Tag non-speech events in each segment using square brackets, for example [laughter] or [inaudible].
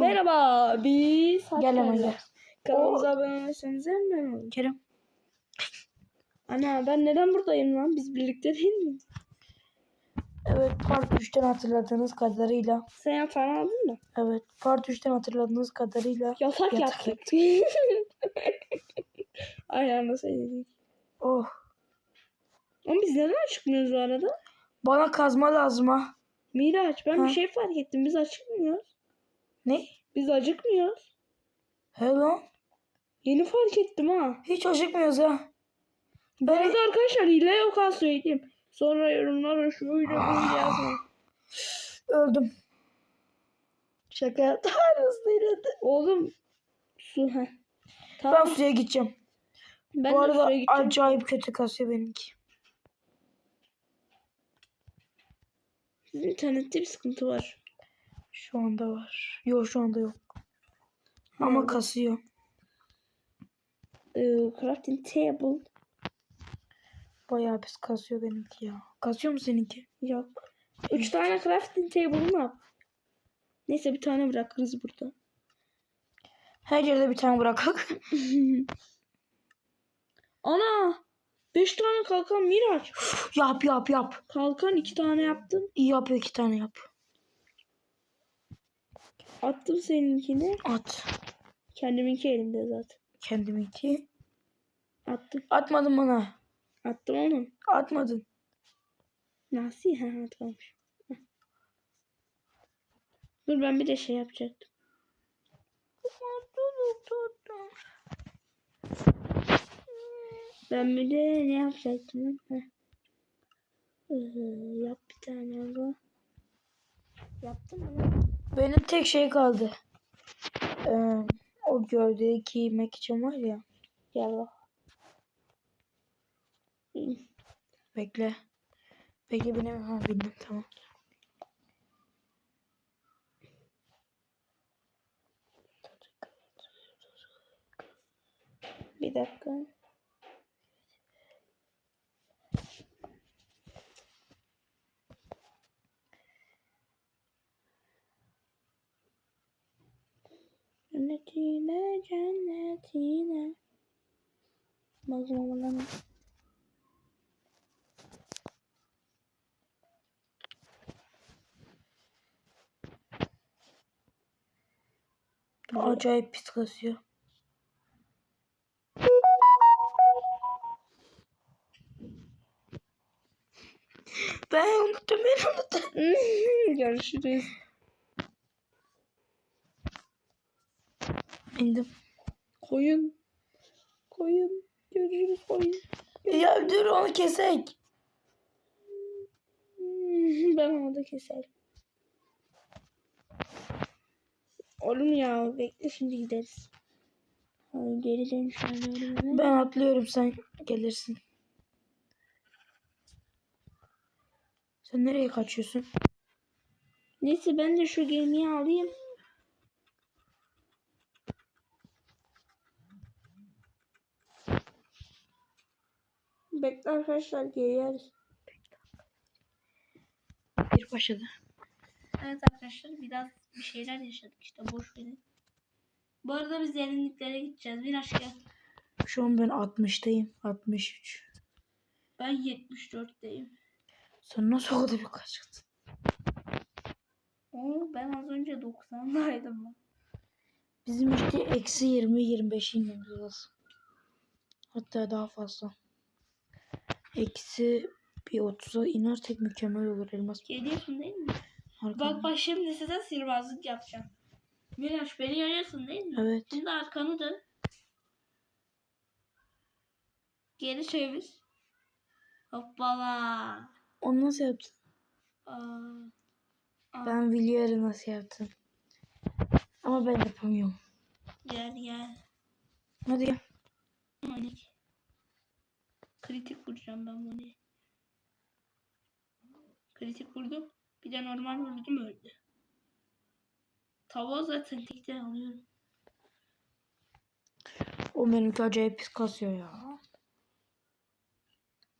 Merhaba biz Gel hemen gel. Kanalımıza abone olursanız memnun olurum. Kerem. Ana ben neden buradayım lan? Biz birlikte değil miyiz? Evet part 3'ten hatırladığınız kadarıyla. Sen yatağını aldın mı? Evet part 3'ten hatırladığınız kadarıyla. Yatak yaptık. [laughs] Ayağına söyledik. Oh. Ama biz neden çıkmıyoruz bu arada? Bana kazma lazım ha. Miraç ben Ha? bir şey fark ettim. Biz acıkmıyoruz. Ne? Biz acıkmıyoruz. He lan. Yeni fark ettim ha. Hiç acıkmıyoruz ha. Ben arada arkadaşlar hile yok ha söyleyeyim. Sonra yorumlara şöyle böyle yazmayın. öldüm. Şaka dedi. Oğlum su. Ben Tamam. suya gideceğim. Ben, Bu arada acayip kötü kasıyor benimki. İnternette bir sıkıntı var. Şu anda var. Yok şu anda yok. Ama Ha. kasıyor. Ee, crafting table Bayağı pis kasıyor benimki ya. Kasıyor mu seninki? yok. Üç tane crafting table yap. Neyse bir tane bırakırız burada. Her yerde bir tane bırakak. [laughs] Ana! Beş tane kalkan Miraç. yap yap yap. Kalkan iki tane yaptım. İyi yap iki tane yap. Attım seninkini. At. Kendiminki elimde zaten. Kendiminki. Attım. Atmadın bana. Attım onun. Atmadın. Nasıl? Ha, atmamış. Dur ben bir de şey yapacaktım. Ben de ne yapacaktım? Heh. Ee, yap bir tane aga. Yaptın mı? Benim tek şey kaldı. Ee, o gövdeyi giymek için var ya. Gel bak. Bekle. Bekle benim. Ha bindim tamam. Bir dakika. Cennetine cennetine. Bakma bana. Acayip pis kasıyor. Ben unuttum ben unuttum. [laughs] Görüşürüz. İndim. Koyun. Koyun. Görüşürüz koyun. Ya dur onu kesek. Ben onu da keserim. Oğlum ya bekle şimdi gideriz. Ay, geri alıyorum hemen. Ben atlıyorum sen gelirsin. Sen nereye kaçıyorsun? Neyse ben de şu gemiyi alayım. Bekle arkadaşlar geliyoruz. Bir başladı. Evet arkadaşlar biraz bir şeyler yaşadık işte boş verin. Bu arada biz derinliklere gideceğiz. Bir aşk gel. Şu an ben 60'tayım. 63. Ben 74'teyim. Sen nasıl o kadar bir kaçtın? Oo, ben az önce 90'daydım. lan. Bizim işte eksi 20-25 inmemiz lazım. Hatta daha fazla. Eksi bir 30'a inersek mükemmel olur elmas. Geliyorsun değil mi? Arkamda. Bak bak şimdi size sihirbazlık yapacağım. Miraç beni görüyorsun değil mi? Evet. Şimdi arkanı dön. Geri çevir. Hoppala. Onu nasıl yaptın? Aa, aa, Ben biliyorum nasıl yaptın. Ama ben yapamıyorum. gel gel. Hadi gel. Manik. Kritik vuracağım ben bunu. Kritik vurdum. Bir de normal vurdum öldü. Tavuğa zaten tekten alıyorum. O benimki acayip pis kasıyor ya.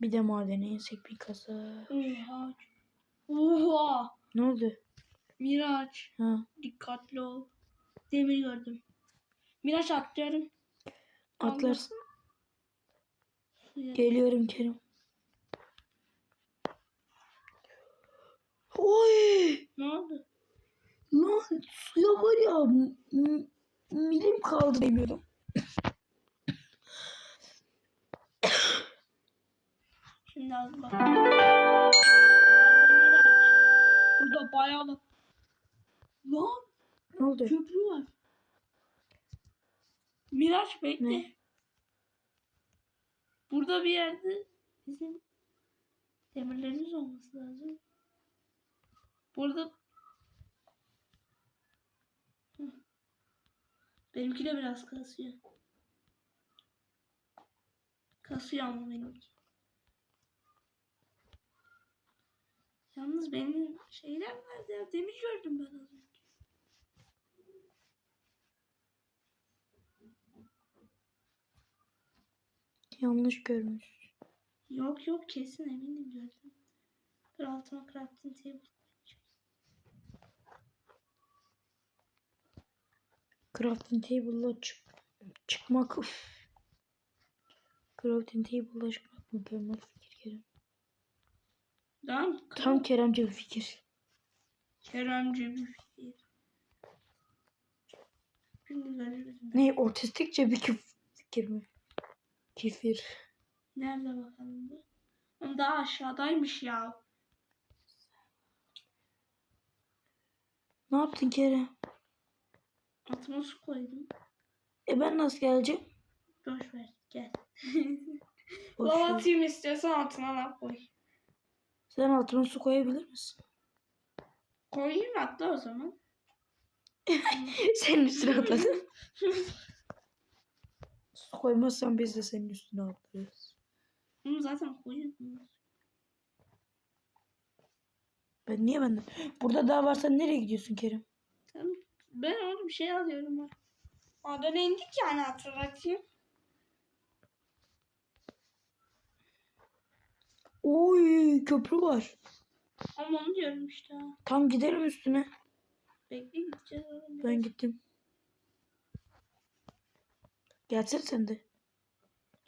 Bir de madene insek bir kasa. Oha. Oha. Ne oldu? Miraç. Ha. Dikkatli ol. Demir gördüm. Miraç atlıyorum. Atlarsın. Suya. Geliyorum Kerem. Oy! Ne oldu? Lan suya var ya milim kaldı demiyordum. Şimdi az bak. Burada bayağı Lan Ne oldu? köprü var. Miraç bekle. Ne? Burada bir yerde bizim demirlerimiz olması lazım. Burada benimki de biraz kasıyor. Kasıyor ama benimki. Yalnız benim şeyler nerede ya? Demir gördüm ben az önce. Yanlış görmüş. Yok yok kesin eminim gördüm. Dur altıma crafting table. Crafting table'la çık çıkmak. Crafting table'la çıkmak mükemmel fikir Kerem. Tamam. Tam Keremce bir fikir. Keremci bir fikir. Ne otistikçe bir fikir mi? Kefir. Nerede bakalım bu? Oğlum Daha aşağıdaymış ya. Ne yaptın Kerem? Altıma su koydum. E ben nasıl geleceğim? Boş ver gel. [laughs] Boş ver. atayım istiyorsan altına laf koy. Sen altıma su koyabilir misin? Koyayım atla o zaman. [laughs] senin üstüne atladım. [laughs] koymazsan biz de senin üstüne atlarız. Bunu zaten koyuyorum. Ben niye benden? Burada daha varsa nereye gidiyorsun Kerem? Tamam. Ben orada bir şey alıyorum. ha. Oradan indik yani hatırlatayım. Oy köprü var. Ama onu diyorum işte. ha. Tam gidelim üstüne. Bekle gideceğiz. oğlum. Ben gittim. Gelsene sen de.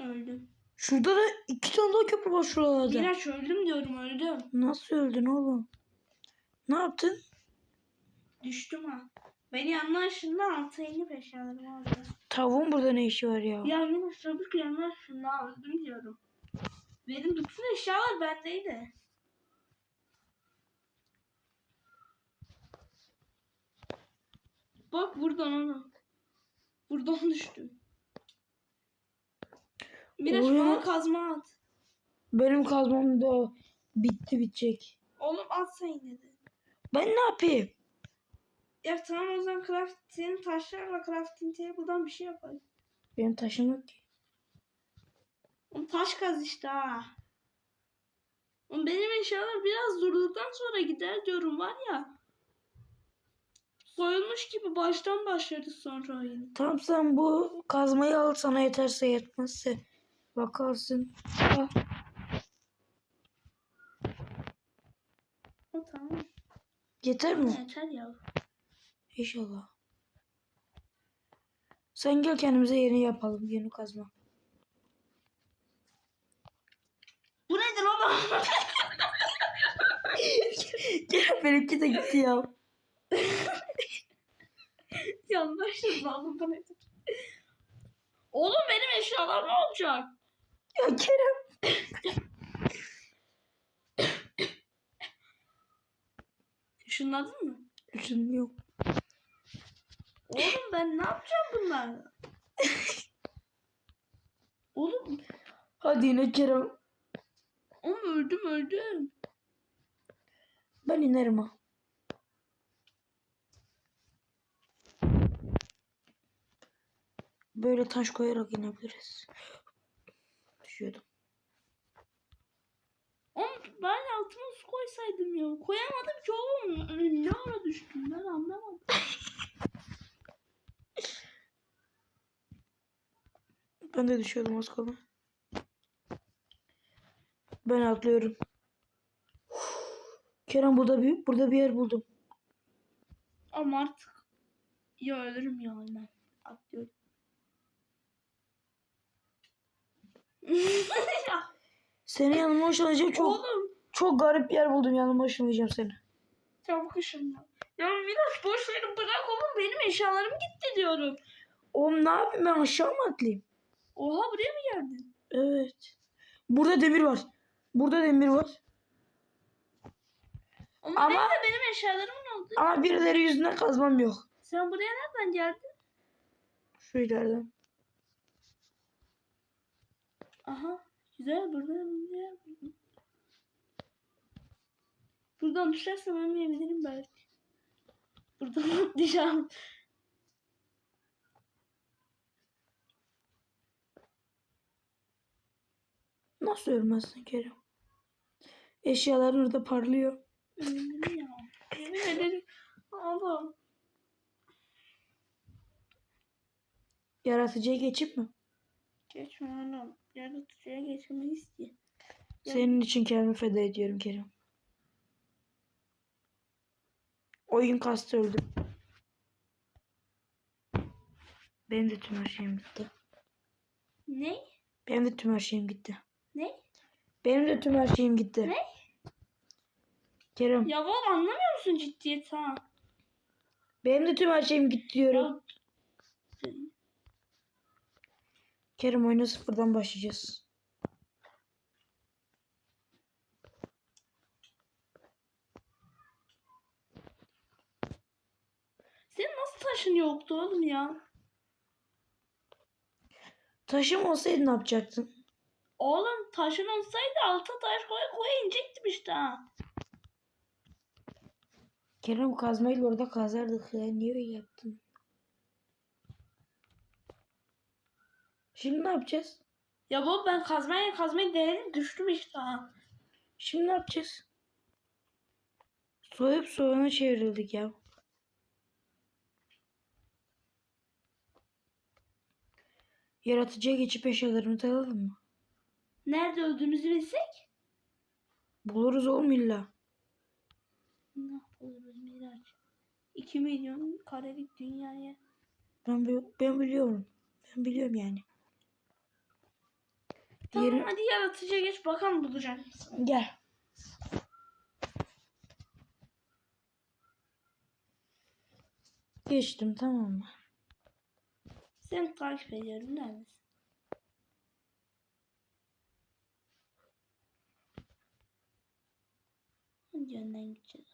Öldüm. Şurada da iki tane daha köprü var şuralarda. Miraç öldüm diyorum öldüm. Nasıl öldün oğlum? Ne yaptın? Düştüm ha. Beni yanlışında altı elli eşyalarım aldı. Tavuğun burada ne işi var ya? Ya Miraç tabii ki yanlışında öldüm diyorum. Benim bütün eşyalar bendeydi. Bak buradan onu. Buradan [laughs] düştüm. Miraç Oy. bana kazma at. Benim kazmam da bitti bitecek. Oğlum at sen yine de. Ben ne yapayım? Ya tamam o zaman craft, senin taşlarla crafting table'dan bir şey yapalım. Benim taşım yok ki. Oğlum taş kaz işte ha. Oğlum benim eşyalar biraz durduktan sonra gider diyorum var ya. Soyulmuş gibi baştan başlarız sonra oyunu. Tamam sen bu kazmayı al sana yeterse yetmezse bakarsın. Ah, O tamam. yeter mi? Yeter ya. İnşallah. Sen gel kendimize yeni yapalım. Yeni kazma. Bu nedir oğlum? [laughs] Gel benimki de gitti ya. Yanlışlıkla oğlum bu nedir? Oğlum benim eşyalar ne olacak? Ya Kerem. Şunladın mı? Şunun yok. Oğlum ben ne yapacağım bunlarla? Oğlum, Hadi yine Kerem. oğlum öldüm öldüm. Ben inerim ha. Böyle taş koyarak inebiliriz. Düşüyordum. Oğlum ben altıma su koysaydım ya. Koyamadım ki oğlum. Ne ara düştüm ben anlamadım. Ben de düşüyordum az kala. Ben atlıyorum. Kerem burada bir burada bir yer buldum. Ama artık ya ölürüm ya ölmem. Atlıyorum. ya Seni yanıma ışınlayacağım. Çok oğlum çok garip bir yer buldum yanıma ışınlayacağım seni. çabuk ışınla. Ya biraz boş verin bırak oğlum benim eşyalarım gitti diyorum. Oğlum ne yapayım ben aşağı mı atlayayım? Oha buraya mı geldin? Evet. Burada demir var. Burada demir var. Ama, Ama- benim de benim eşyalarım ne oldu? Ama birileri yüzünden kazmam yok. Sen buraya nereden geldin? Şu ileriden. Aha güzel buradan. Buradan düşersem ölmeyebilirim belki. Buradan [laughs] atlayacağım. Nasıl ölmezsin Kerem? Eşyaların orada parlıyor. Öldüm ya. Yemin ederim. Oğlum. Yaratıcıya geçip mi? Geçme oğlum. Yaratıcıya geçemeyiz ki. Senin için kendimi feda ediyorum Kerem. Oyun kastı öldüm. Benim de tüm her şeyim gitti. Ne? Benim de tüm her şeyim gitti. Ne? Benim de tüm her şeyim gitti. Ne? Kerem. Ya oğlum anlamıyor musun ciddiyet ha? Benim de tüm her şeyim gitti diyorum. Ya, Kerem oyuna sıfırdan başlayacağız. senin nasıl taşın yoktu oğlum ya? Taşım olsaydı ne yapacaktın? Oğlum taşın olsaydı alta taş koy koy inecektim işte ha. Kerem kazmayla orada kazardık ya. Niye öyle yaptın? Şimdi ne yapacağız? Ya baba ben kazmaya kazmayı denedim düştüm işte ha. Şimdi ne yapacağız? Soyup soğana çevrildik ya. Yaratıcıya geçip eşyalarımızı alalım mı? Nerede öldüğümüzü bilsek. Buluruz oğlum illa. Ne yapılır Miraç? 2 milyon karelik dünyaya. Ben, ben biliyorum. Ben biliyorum yani. Tamam Yeri- hadi yaratıcıya geç bakalım bulacak mısın? Gel. Geçtim tamam mı? Seni takip ediyorum neredesin? Hangi yönden gideceğiz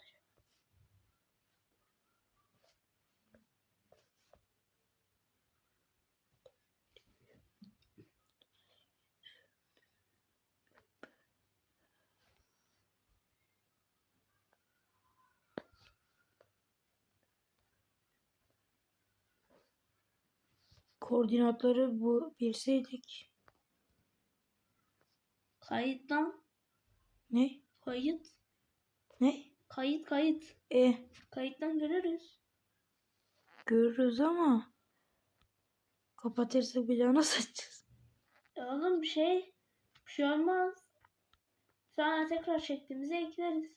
Koordinatları bu bilseydik. Kayıt lan. Ne? Kayıt. Ne? Kayıt kayıt. E Kayıttan görürüz. görürüz ama kapatırsak bir daha nasıl açacağız? Ya oğlum bir şey. Bir şey olmaz. Sonra tekrar çektiğimizi ekleriz.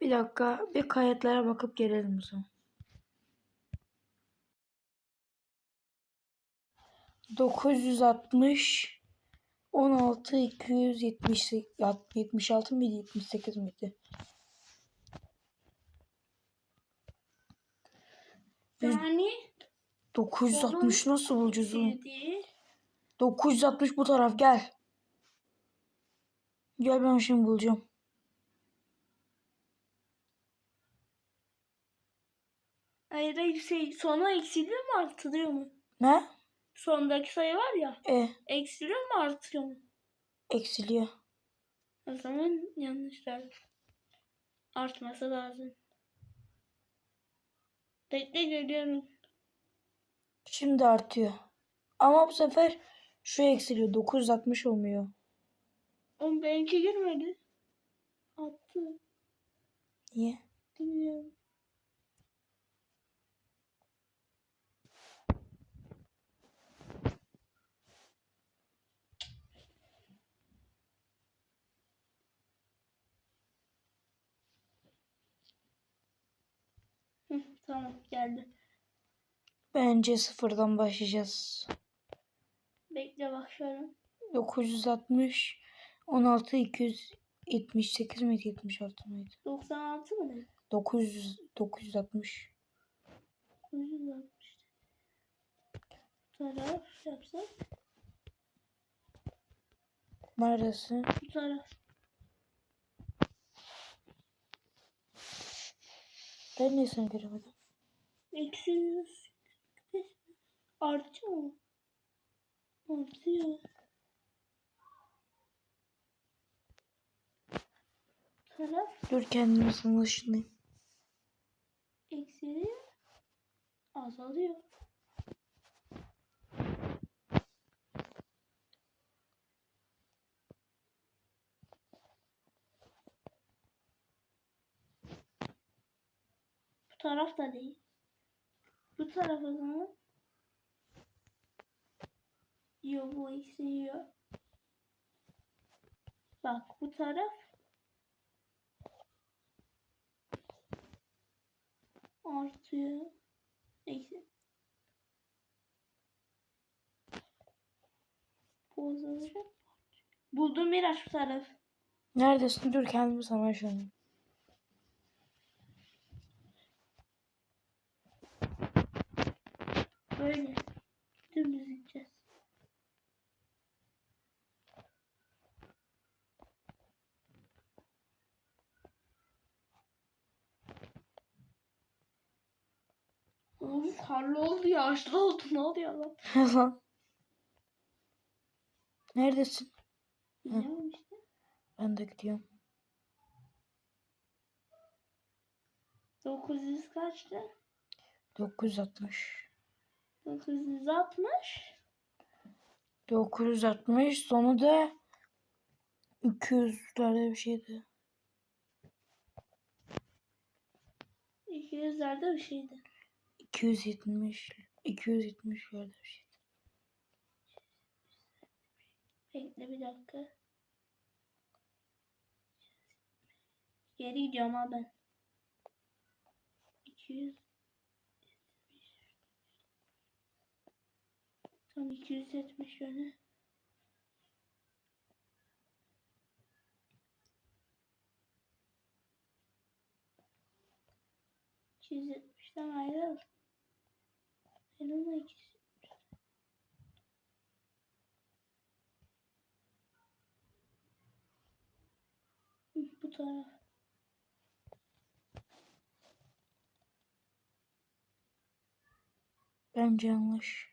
Bir dakika bir kayıtlara bakıp gelelim o zaman. 960 16 270 76 mıydı 78 miydi? Yani 960 nasıl bulacağız? 7 960 bu taraf gel. Gel ben şimdi bulacağım. Hayır hayır şey sona eksiliyor mu artırıyor mu? Ne? Sondaki sayı var ya E eksiliyor mu artıyor mu? eksiliyor. O zaman yanlışlar. Artması lazım. Bekle geliyorum. Şimdi artıyor. Ama bu sefer şu eksiliyor. 960 olmuyor. Oğlum benimki girmedi. Attı. Niye? Bilmiyorum. Hı, Tamam geldi. Bence sıfırdan başlayacağız. Bekle bakıyorum. 960 16 278 miydi 76 mıydı? 96 mı dedi? 900 960 960. Bu taraf yapsak. Neredesin? Bu taraf. Ben niye seni göremedim? Eksi 100. Artıyor mu? Artıyor. Taraf Dur kendimi sana ışınlayayım. eksiliyor. Azalıyor. Bu taraf da değil. Bu taraf o zaman. Yok bu eksiliyor. Bak bu taraf artıyor. Bu azalacak. Buldum Miraç bu taraf. Neredesin? Dur kendimi sana ışınlayayım. Böyle. Dümdüz gideceğiz. Oğlum karlı oldu yağışlı oldu ne oluyor lan? Lan. [laughs] Neredesin? İşte. Ben de gidiyorum. 900 kaçtı? 960. 960. 960 sonu da 200'lerde bir şeydi. 200'lerde bir şeydi. 270 270 yerde bir şeydi. Bekle bir dakika. Geri gidiyorum ha ben. 200. Tam 270 yönü. %70'den ayrıl. Ayrılma ikisi. Bu taraf. Bence yanlış.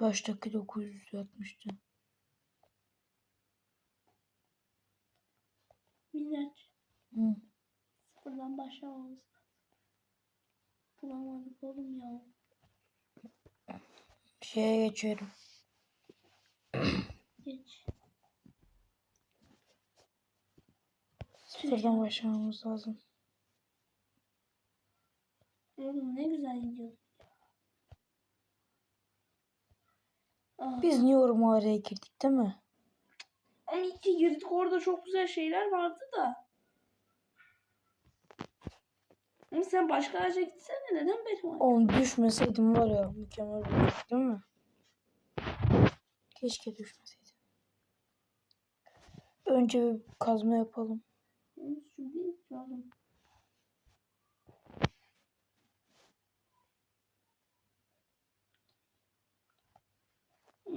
Baştaki 960'tı. Millet. Hı. Sıfırdan başlamamız. Bulamadık oğlum ya. Şeye geçiyorum. [clears throat] Geç. Sıfırdan başlamamız lazım. Oğlum ne güzel gidiyor. Biz niye o mağaraya girdik değil mi? İyi ki girdik orada çok güzel şeyler vardı da. Ama sen başka ağaca gitsene neden benim ağaca? Oğlum düşmeseydim var ya mükemmel olurdu değil mi? Keşke düşmeseydim. Önce bir kazma yapalım. Benim Şu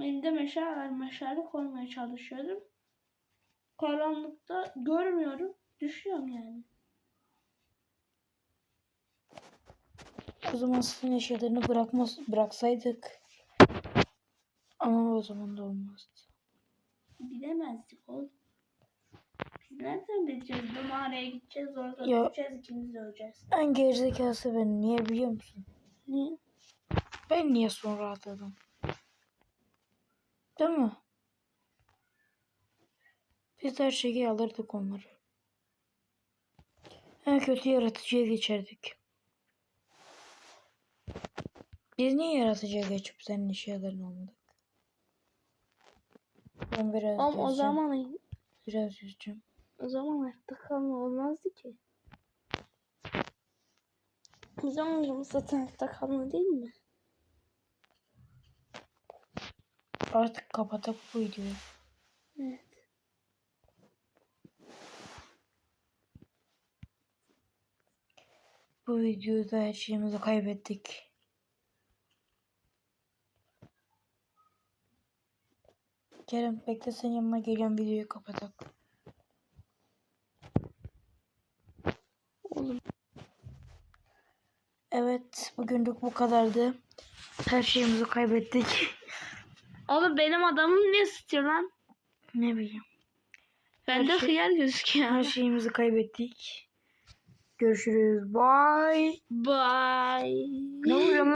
Elimde meşale. Meşale koymaya çalışıyorum. Karanlıkta görmüyorum. Düşüyorum yani. O zaman sizin eşyalarını bırakmaz, bıraksaydık. Ama o zaman da olmazdı. Bilemezdik oğlum. Biz nereden bileceğiz? Bu mağaraya gideceğiz orada Ya- düşeceğiz ikimiz de öleceğiz. En gerizekalısı ben. Niye biliyor musun? Niye? Ben niye sonra atladım? Değil mi? Biz her şeyi alırdık onları. En kötü yaratıcıya geçerdik. Biz niye yaratıcıya geçip senin eşyalarını almadık? Ben biraz Ama o yüzeceğim. zaman Biraz yüzeceğim. O zaman hayatta kalma olmazdı ki. O zaman zaten hayatta kalma değil mi? Artık kapatak bu videoyu. Evet. Bu videoda her şeyimizi kaybettik. Kerem bekle senin yanıma geliyorum videoyu kapatak. Oğlum. Evet bugünlük bu kadardı. Her şeyimizi kaybettik. [laughs] Oğlum benim adamım ne istiyor lan? ne bileyim. Bende Her şey- hıyar gözüküyor. Her şeyimizi kaybettik. Görüşürüz. Bye. Bye. Ne oluyor?